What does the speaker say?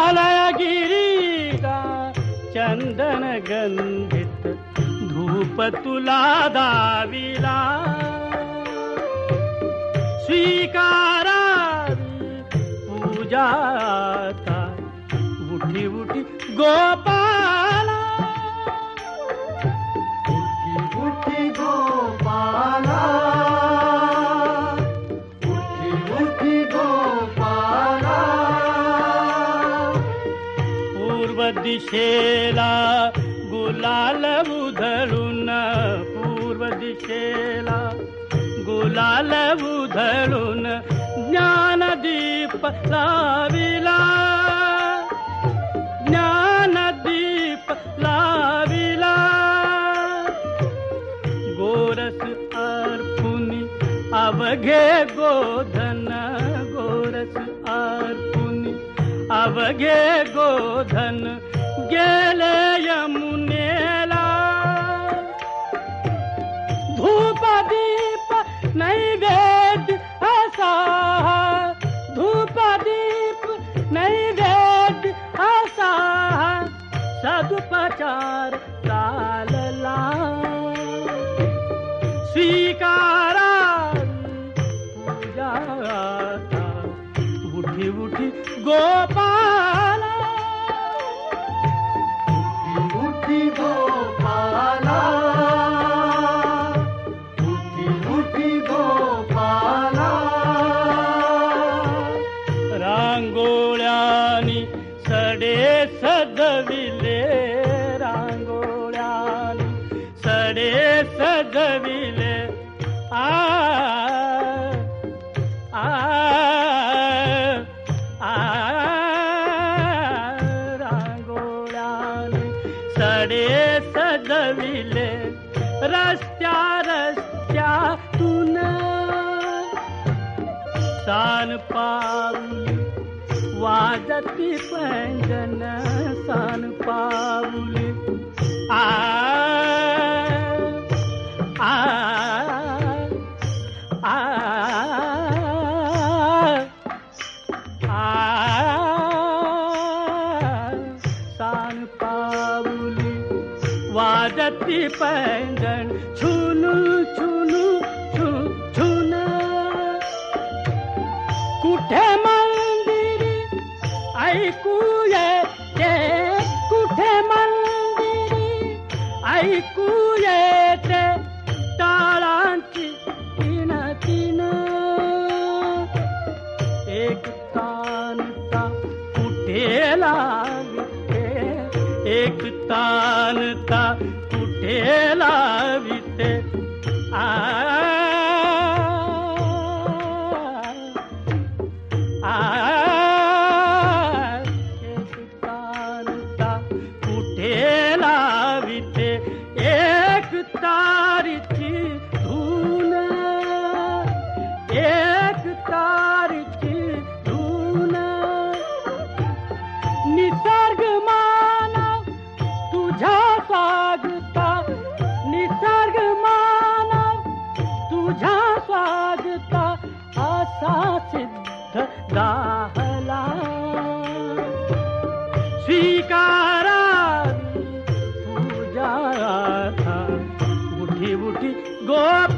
हिमालय गिरीगा चंदन गंधित धूप तुला दाविला स्वीकारा पूजा उठी उठी गोपाला दिशेला गुलाल उधळून पूर्व दिशेला. गुलाल उधळून ज्ञानदीप लाविला. ज्ञानदीप लाविला. गोरस अर्पुनी अवघे गोधन गोरस अर्पुनी अवघे गोधन गेले यमुनेला धूप दीप नैवेद्य असा धूप दीप नैवेद्य असा सदुपचार चालला। स्वीकारा पूजा उठी उठी गोपाला सडे सजविले रांगोळ्या सडे सजविले आ आ आ सडे सजविले रस्त्या रस्त्यातून. सान पाऊल सान पाऊल आ छुनू छू ऐकू येते कुठे मंदिरी? ऐकू येते टाळांची तीन तीन एक तानता कुठे लाविते एक तानता कुठे हला। स्वीकारा पूजा था। उठी उठी गोप